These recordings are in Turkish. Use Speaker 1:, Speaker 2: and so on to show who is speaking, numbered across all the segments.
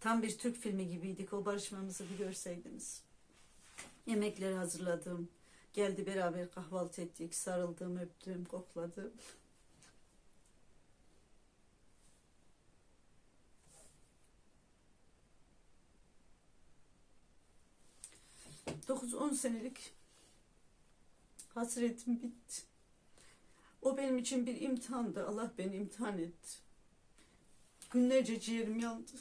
Speaker 1: Tam bir Türk filmi gibiydik. O barışmamızı bir görseydiniz. Yemekleri hazırladım. Geldi beraber kahvaltı ettik. Sarıldım, öptüm, kokladım. Dokuz on senelik hasretim bitti. O benim için bir imtihandı. Allah beni imtihan etti. Günlerce ciğerim yandı.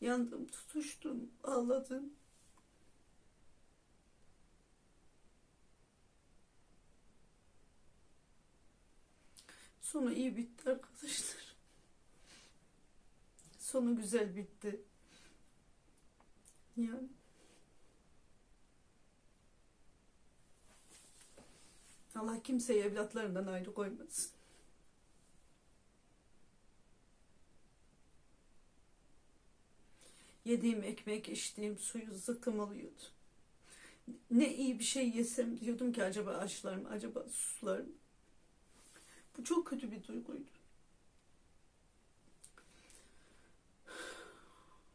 Speaker 1: Yandım, tutuştum, ağladım. Sonu iyi bitti arkadaşlar. Sonu güzel bitti. Yani Allah kimseyi evlatlarından ayrı koymasın. Yediğim ekmek, içtiğim suyu zıkkım oluyordu. Ne iyi bir şey yesem diyordum ki acaba açlar acaba suslar mı? Bu çok kötü bir duyguydu.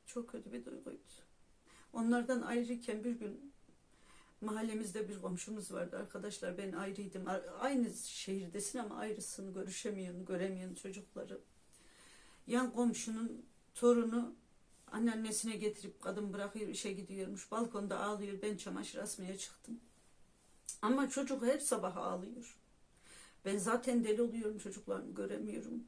Speaker 1: Çok kötü bir duyguydu. Onlardan ayrıyken bir gün mahallemizde bir komşumuz vardı arkadaşlar. Ben ayrıydım. Aynı şehirdesin ama ayrısın. Görüşemiyorsun, göremiyorsun çocukları. Yan komşunun torunu anneannesine getirip kadın bırakıyor işe gidiyormuş. Balkonda ağlıyor. Ben çamaşır asmaya çıktım. Ama çocuk her sabah ağlıyor. Ben zaten deli oluyorum çocuklarımı göremiyorum.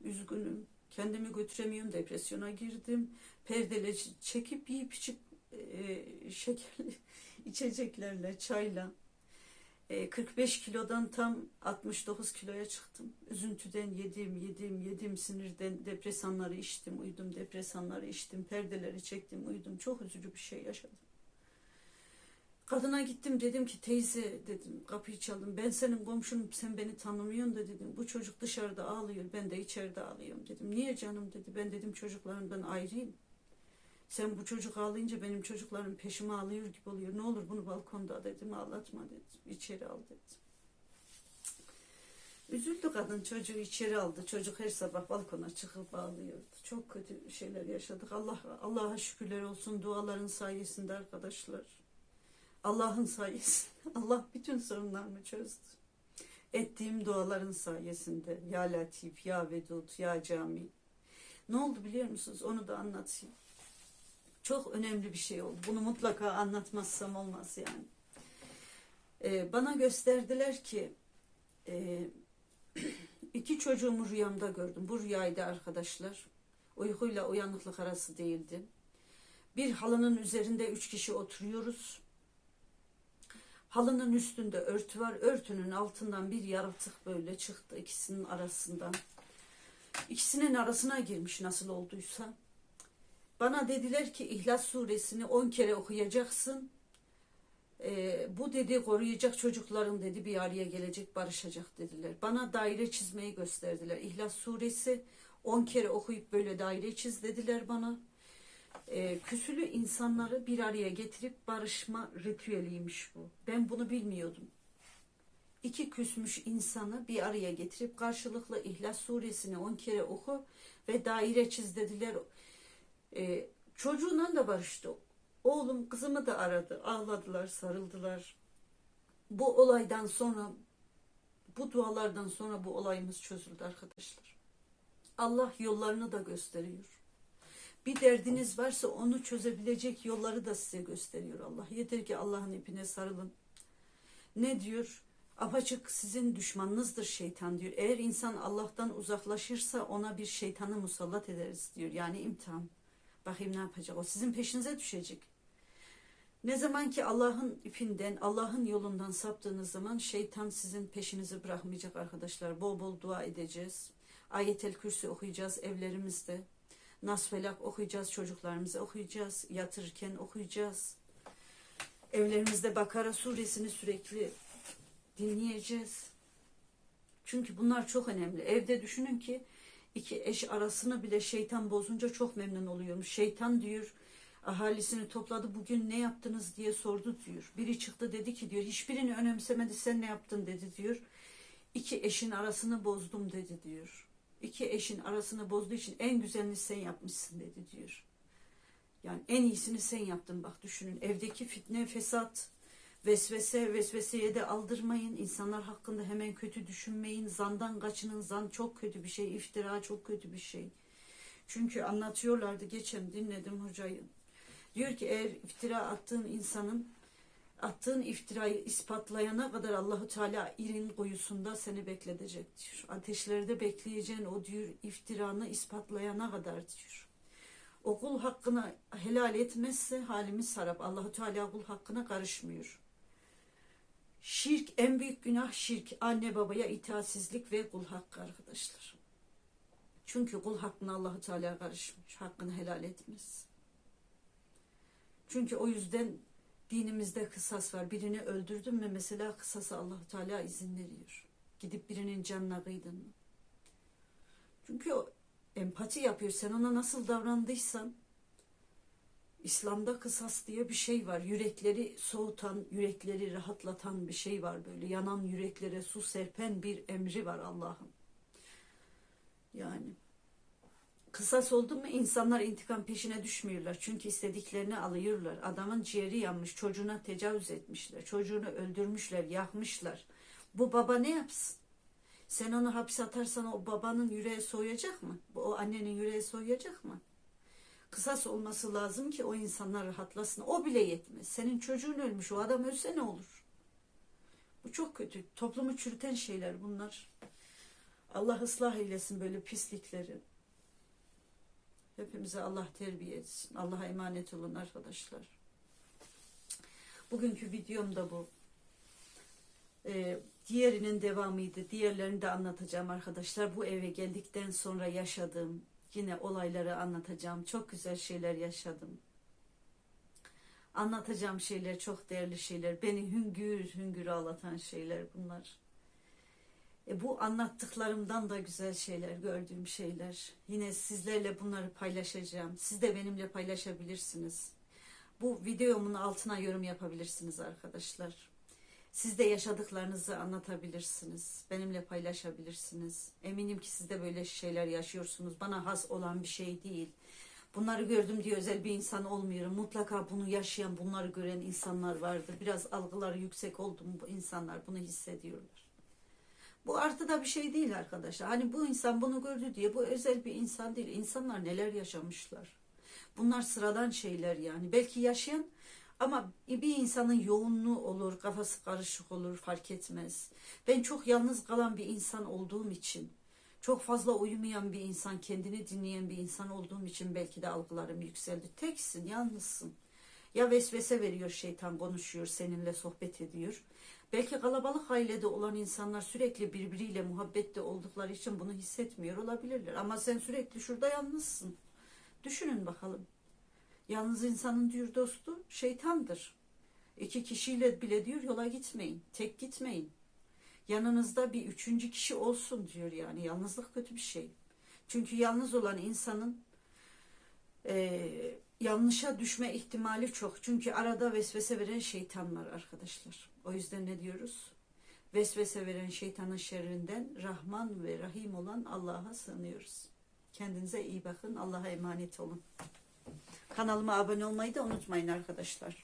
Speaker 1: Üzgünüm. Kendimi götüremiyorum. Depresyona girdim. Perdele çekip yiyip içip e, şekerli içeceklerle, çayla e, 45 kilodan tam 69 kiloya çıktım. Üzüntüden yedim, yedim, yedim, sinirden depresanları içtim, uyudum, depresanları içtim, perdeleri çektim, uyudum. Çok üzücü bir şey yaşadım. Kadına gittim dedim ki teyze dedim kapıyı çaldım. Ben senin komşunum sen beni tanımıyorsun da dedim. Bu çocuk dışarıda ağlıyor ben de içeride ağlıyorum dedim. Niye canım dedi. Ben dedim çocuklarımdan ayrıyım. Sen bu çocuk ağlayınca benim çocuklarım peşime ağlıyor gibi oluyor. Ne olur bunu balkonda dedim ağlatma dedim. İçeri al dedim. Üzüldü kadın çocuğu içeri aldı. Çocuk her sabah balkona çıkıp ağlıyordu. Çok kötü şeyler yaşadık. Allah Allah'a şükürler olsun duaların sayesinde arkadaşlar. Allah'ın sayesinde. Allah bütün sorunlarımı çözdü. Ettiğim duaların sayesinde. Ya Latif, Ya Vedud, Ya Cami. Ne oldu biliyor musunuz? Onu da anlatayım. Çok önemli bir şey oldu. Bunu mutlaka anlatmazsam olmaz yani. Ee, bana gösterdiler ki e, iki çocuğumu rüyamda gördüm. Bu rüyaydı arkadaşlar. Uykuyla uyanıklık arası değildi. Bir halının üzerinde üç kişi oturuyoruz. Halının üstünde örtü var. Örtünün altından bir yaratık böyle çıktı ikisinin arasından. İkisinin arasına girmiş nasıl olduysa. Bana dediler ki İhlas suresini 10 kere okuyacaksın. Ee, bu dedi koruyacak çocukların dedi bir araya gelecek barışacak dediler. Bana daire çizmeyi gösterdiler. İhlas suresi 10 kere okuyup böyle daire çiz dediler bana. Ee, küsülü insanları bir araya getirip barışma ritüeliymiş bu. Ben bunu bilmiyordum. İki küsmüş insanı bir araya getirip karşılıklı İhlas suresini 10 kere oku ve daire çiz dediler. Ee, çocuğunla da barıştı. Oğlum kızımı da aradı. Ağladılar, sarıldılar. Bu olaydan sonra, bu dualardan sonra bu olayımız çözüldü arkadaşlar. Allah yollarını da gösteriyor. Bir derdiniz varsa onu çözebilecek yolları da size gösteriyor Allah. Yeter ki Allah'ın ipine sarılın. Ne diyor? Apaçık sizin düşmanınızdır şeytan diyor. Eğer insan Allah'tan uzaklaşırsa ona bir şeytanı musallat ederiz diyor. Yani imtihan. Bakayım ne yapacak? O sizin peşinize düşecek. Ne zaman ki Allah'ın ipinden, Allah'ın yolundan saptığınız zaman şeytan sizin peşinizi bırakmayacak arkadaşlar. Bol bol dua edeceğiz. Ayetel Kürsi okuyacağız evlerimizde. Nas Felak okuyacağız, çocuklarımıza okuyacağız. Yatırırken okuyacağız. Evlerimizde Bakara suresini sürekli dinleyeceğiz. Çünkü bunlar çok önemli. Evde düşünün ki iki eş arasını bile şeytan bozunca çok memnun oluyormuş. Şeytan diyor ahalisini topladı bugün ne yaptınız diye sordu diyor. Biri çıktı dedi ki diyor hiçbirini önemsemedi sen ne yaptın dedi diyor. İki eşin arasını bozdum dedi diyor. iki eşin arasını bozduğu için en güzelini sen yapmışsın dedi diyor. Yani en iyisini sen yaptın bak düşünün. Evdeki fitne, fesat, vesvese, vesveseye de aldırmayın. İnsanlar hakkında hemen kötü düşünmeyin. Zandan kaçının. Zan çok kötü bir şey. iftira çok kötü bir şey. Çünkü anlatıyorlardı geçen dinledim hocayı. Diyor ki eğer iftira attığın insanın attığın iftirayı ispatlayana kadar Allahu Teala irin kuyusunda seni bekletecek diyor. Ateşlerde bekleyeceğin o diyor iftiranı ispatlayana kadar diyor. O kul hakkını helal etmezse halimiz harap. Allahu Teala kul hakkına karışmıyor. Şirk en büyük günah şirk. Anne babaya itaatsizlik ve kul hakkı arkadaşlar. Çünkü kul hakkına Allahu Teala karışmıyor. Hakkını helal etmez. Çünkü o yüzden dinimizde kısas var. Birini öldürdün mü mesela kısası Allahu Teala izin veriyor. Gidip birinin canına kıydın mı? Çünkü o empati yapıyor. Sen ona nasıl davrandıysan İslam'da kısas diye bir şey var. Yürekleri soğutan, yürekleri rahatlatan bir şey var böyle. Yanan yüreklere su serpen bir emri var Allah'ın. Yani kısas oldu mu insanlar intikam peşine düşmüyorlar. Çünkü istediklerini alıyorlar. Adamın ciğeri yanmış, çocuğuna tecavüz etmişler. Çocuğunu öldürmüşler, yakmışlar. Bu baba ne yapsın? Sen onu hapse atarsan o babanın yüreği soğuyacak mı? O annenin yüreği soğuyacak mı? Kısas olması lazım ki o insanlar rahatlasın. O bile yetmez. Senin çocuğun ölmüş. O adam ölse ne olur? Bu çok kötü. Toplumu çürüten şeyler bunlar. Allah ıslah eylesin böyle pislikleri. Hepimize Allah terbiye etsin. Allah'a emanet olun arkadaşlar. Bugünkü videom da bu. Ee, diğerinin devamıydı. Diğerlerini de anlatacağım arkadaşlar. Bu eve geldikten sonra yaşadığım yine olayları anlatacağım. Çok güzel şeyler yaşadım. Anlatacağım şeyler çok değerli şeyler. Beni hüngür hüngür ağlatan şeyler bunlar. E bu anlattıklarımdan da güzel şeyler, gördüğüm şeyler. Yine sizlerle bunları paylaşacağım. Siz de benimle paylaşabilirsiniz. Bu videomun altına yorum yapabilirsiniz arkadaşlar. Siz de yaşadıklarınızı anlatabilirsiniz. Benimle paylaşabilirsiniz. Eminim ki siz de böyle şeyler yaşıyorsunuz. Bana has olan bir şey değil. Bunları gördüm diye özel bir insan olmuyorum. Mutlaka bunu yaşayan, bunları gören insanlar vardır. Biraz algıları yüksek oldu mu bu insanlar bunu hissediyorlar. Bu artı da bir şey değil arkadaşlar. Hani bu insan bunu gördü diye bu özel bir insan değil. İnsanlar neler yaşamışlar. Bunlar sıradan şeyler yani. Belki yaşayan ama bir insanın yoğunluğu olur, kafası karışık olur, fark etmez. Ben çok yalnız kalan bir insan olduğum için, çok fazla uyumayan bir insan, kendini dinleyen bir insan olduğum için belki de algılarım yükseldi. Teksin, yalnızsın. Ya vesvese veriyor şeytan konuşuyor, seninle sohbet ediyor. Belki kalabalık ailede olan insanlar sürekli birbiriyle muhabbette oldukları için bunu hissetmiyor olabilirler. Ama sen sürekli şurada yalnızsın. Düşünün bakalım. Yalnız insanın diyor dostu şeytandır. İki kişiyle bile diyor yola gitmeyin. Tek gitmeyin. Yanınızda bir üçüncü kişi olsun diyor yani. Yalnızlık kötü bir şey. Çünkü yalnız olan insanın e, yanlışa düşme ihtimali çok. Çünkü arada vesvese veren şeytan var arkadaşlar. O yüzden ne diyoruz? Vesvese veren şeytanın şerrinden Rahman ve Rahim olan Allah'a sığınıyoruz. Kendinize iyi bakın. Allah'a emanet olun. Kanalıma abone olmayı da unutmayın arkadaşlar.